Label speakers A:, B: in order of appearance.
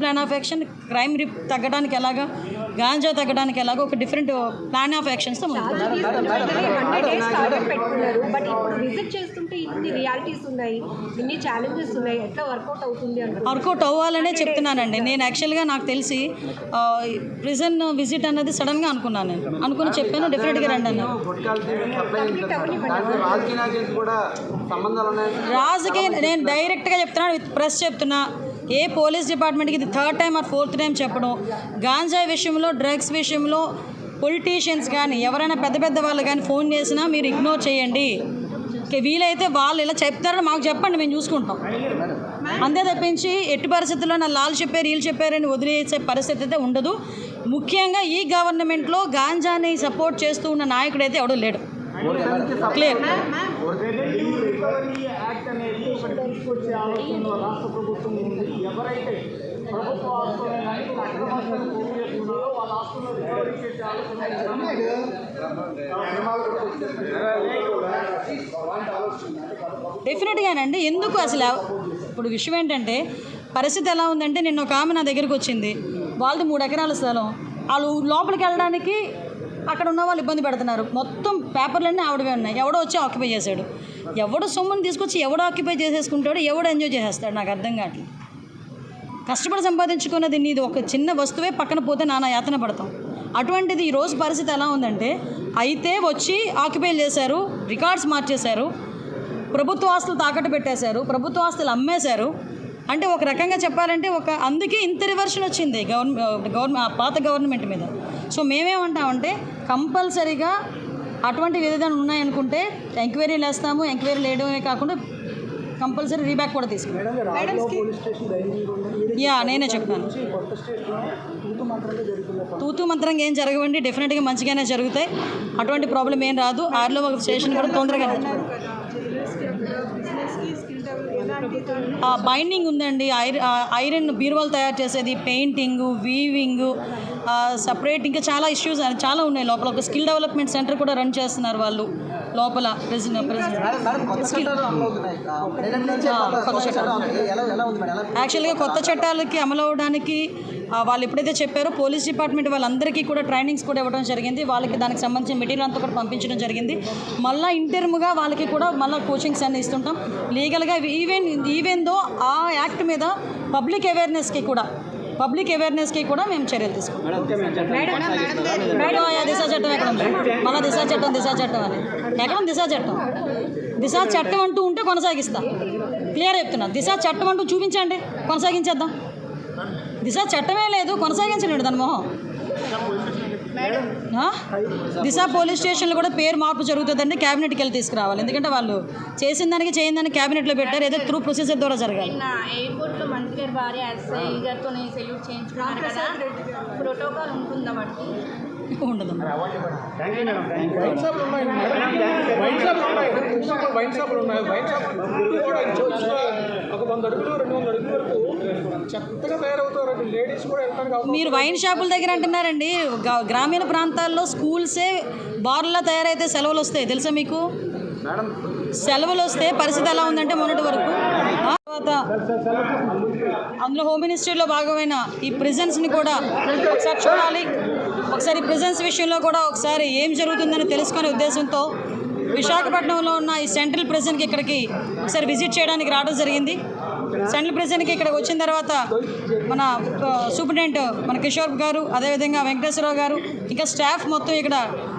A: Plan of action crime రిప్ తగ్గడానికి ఎలాగా గాంజా తగ్గడానికి ఎలాగా ఒక డిఫరెంట్ ప్లాన్ ఆఫ్
B: బట్ ఇప్పుడు విజిట్ చేస్తుంటే ఇన్ని రియాలిటీస్ ఉన్నాయి. ఇన్ని ఛాలెంజెస్ ఉన్నాయి. ఎట్లా వర్కౌట్ అవుతుంది అంటారు
A: వర్కౌట్ అవ్వాలనే చెప్తున్నానండి. నేను యాక్చువల్గా నాకు తెలిసి ప్రిజన్ విజిట్ అన్నది సడన్గా అనుకున్నాను నేను. అనుకుని చెప్పాను డెఫినెట్గా రండి అన్నారు.
C: రాజకీయ నాయకులకు కూడా సంబంధాలు ఉన్నాయి?
A: రాజుకి నేను డైరెక్ట్గా చెప్తున్నాను విత్ ప్రెస్ చెప్తున్నా. ఏ పోలీస్ డిపార్ట్మెంట్కి ఇది third time or fourth time చెప్పడం? గాంజా విషయంలో డ్రగ్స్ విషయంలో పొలిటీషియన్స్ కానీ ఎవరైనా పెద్ద పెద్ద వాళ్ళు కానీ ఫోన్ చేసినా మీరు ఇగ్నోర్ చేయండి. వీలైతే వాళ్ళు ఇలా చెప్తారని మాకు చెప్పండి మేము చూసుకుంటాం. అంతే తప్పించి ఎట్టి పరిస్థితుల్లో నా లాల్ చెప్పారు వీళ్ళు చెప్పారని వదిలేసే పరిస్థితి అయితే ఉండదు. ముఖ్యంగా ఈ గవర్నమెంట్లో గాంజాని సపోర్ట్ చేస్తూ ఉన్న నాయకుడు అయితే ఎవడూ లేడు. క్లియర్
C: రికవరీ యాక్ట్ అనేది ఒకటి తీసుకొచ్చే ఆలోచనలో రాష్ట్ర ప్రభుత్వం ఉంది ఎవరైతే ప్రభుత్వ ఆస్తులను కానీ అక్రమాస్తులను పోగు చేస్తున్నారో వాళ్ళ ఆస్తులను రికవరీ చేసే
A: డెఫినెట్గానండి. ఎందుకు అసలు ఇప్పుడు విషయం ఏంటంటే పరిస్థితి ఎలా ఉందంటే నిన్న ఒక ఆమె నా దగ్గరికి వచ్చింది. వాళ్ళది మూడు ఎకరాల స్థలం. వాళ్ళు లోపలికి వెళ్ళడానికి అక్కడ ఉన్న వాళ్ళు ఇబ్బంది పెడుతున్నారు. మొత్తం పేపర్లన్నీ ఆవిడవే ఉన్నాయి. ఎవడో వచ్చి ఆక్యుపై చేశాడు. ఎవడో సొమ్ముని తీసుకొచ్చి ఎవడు ఆక్యుపై చేసేసుకుంటాడు ఎవడు ఎంజాయ్ చేసేస్తాడు? నాకు అర్థం కావట్లేదు. కష్టపడి సంపాదించుకున్నది నీది ఒక చిన్న వస్తువే పక్కన పోతే నానా యాతన పడతాం. అటువంటిది ఈ రోజు పరిస్థితి ఎలా ఉందంటే అయితే వచ్చి ఆక్యుపై చేశారు రికార్డ్స్ మార్చేశారు ప్రభుత్వ ఆస్తులు తాకట్టు పెట్టేశారు ప్రభుత్వ ఆస్తులు అమ్మేశారు. అంటే ఒక రకంగా చెప్పాలంటే ఒక అందుకే ఇంత రివర్షన్ వచ్చింది గవర్నమెంట్ గవర్నమెంట్ పాత గవర్నమెంట్ మీద. సో మేమేమంటామంటే కంపల్సరీగా అటువంటి విధానం ఉన్నాయనుకుంటే ఎంక్వైరీలు వేస్తాము ఎంక్వైరీలు వేయడమే కాకుండా కంపల్సరీ రీబ్యాక్ కూడా తీసుకుంటాం. యా నేనే చెప్తాను.
C: తూతు
A: మంత్రంగా ఏం జరగవండి డెఫినెట్గా మంచిగానే జరుగుతాయి. అటువంటి ప్రాబ్లం ఏం రాదు. ఆరులో ఒక స్టేషన్ కూడా తొందరగానే బైండింగ్ ఉందండి. ఐరన్ బీరువాలు తయారు చేసేది పెయింటింగ్ వీవింగ్ సపరేట్ ఇంకా చాలా ఇష్యూస్ చాలా ఉన్నాయి లోపల. ఒక స్కిల్ డెవలప్మెంట్ సెంటర్ కూడా రన్ చేస్తున్నారు వాళ్ళు లోపల యాక్చువల్గా కొత్త చట్టాలకి అమలు అవ్వడానికి ఆ, వాళ్ళు ఎప్పుడైతే చెప్పారో పోలీస్ డిపార్ట్మెంట్ వాళ్ళందరికీ కూడా ట్రైనింగ్స్ కూడా ఇవ్వడం జరిగింది. వాళ్ళకి దానికి సంబంధించిన మెటీరియల్ అంతా కూడా పంపించడం జరిగింది. మళ్ళీ ఇంటర్మ్గా వాళ్ళకి కూడా మళ్ళీ కోచింగ్స్ అన్ని ఇస్తుంటాం. లీగల్గా ఈవెన్ ఈవెన్ దో ఆ యాక్ట్ మీద పబ్లిక్ అవేర్నెస్కి కూడా పబ్లిక్ అవేర్నెస్కి కూడా మేము చర్యలు తీసుకుంటాం. మేడం దిశా చట్టం ఎక్కడ ఉంది? మళ్ళీ దిశా చట్టం దిశా చట్టం అని. ఎక్కడ ఉంది దిశా చట్టం. దిశా చట్టం అంటూ ఉంటే కొనసాగిస్తా. క్లియర్ చెప్తున్నా. దిశా చట్టం అంటూ చూపించండి. కొనసాగించేద్దాం. దిశా చట్టమే లేదు. కొనసాగించలేడు దాని మొహం? దిశ పోలీస్ స్టేషన్లో కూడా పేరు మార్పు జరుగుతుందండి క్యాబినెట్కి వెళ్ళి తీసుకురావాలి. ఎందుకంటే వాళ్ళు చేసిన దానికి చేయని దానికి క్యాబినెట్లో పెట్టారు ఏదో త్రూ ప్రొసీజర్ ద్వారా జరగాలి.
D: ఎయిర్పోర్ట్లో మంత్రి గారు భార్య ఎస్ఐ గారితో సెల్యూట్ చేయించుకున్నారు కదా. ప్రోటోకాల్ ఉంటుందా
A: ఉండదు.
C: వైన్ షాపులు ఉన్నాయి. వైన్ షాపులు ఉన్నాయి. వైన్ షాపులు ఉన్నాయి. వైన్ షాపులు కూడా ఇంచుమించుగా ఒక వంద అడుగులు రెండు వందల అడుగుల వరకు చెత్తగా తయారవుతారు లేడీస్ కూడా వెళ్తారు కాబట్టి
A: మీరు వైన్ షాపుల దగ్గర అంటున్నారండి. గ్రామీణ ప్రాంతాల్లో స్కూల్సే బార్లా తయారైతే సెలవులు వస్తాయి. తెలుసా మీకు? సెలవులు వస్తే పరిస్థితి ఎలా ఉందంటే మొన్నటి వరకు. ఆ తర్వాత అందులో హోమ్ మినిస్ట్రీలో భాగమైన ఈ ప్రిజన్స్ని కూడా ఒకసారి చూడాలి. ఒకసారి ప్రిజన్స్ విషయంలో కూడా ఒకసారి ఏం జరుగుతుందని తెలుసుకునే ఉద్దేశంతో విశాఖపట్నంలో ఉన్న ఈ సెంట్రల్ ప్రిజన్కి ఇక్కడికి ఒకసారి విజిట్ చేయడానికి రావడం జరిగింది. సెంట్రల్ ప్రిజన్కి ఇక్కడికి వచ్చిన తర్వాత మన సూపరింటెండెంట్ మన కిషోర్ గారు అదేవిధంగా వెంకటేశ్వరరావు గారు ఇంకా స్టాఫ్ మొత్తం ఇక్కడ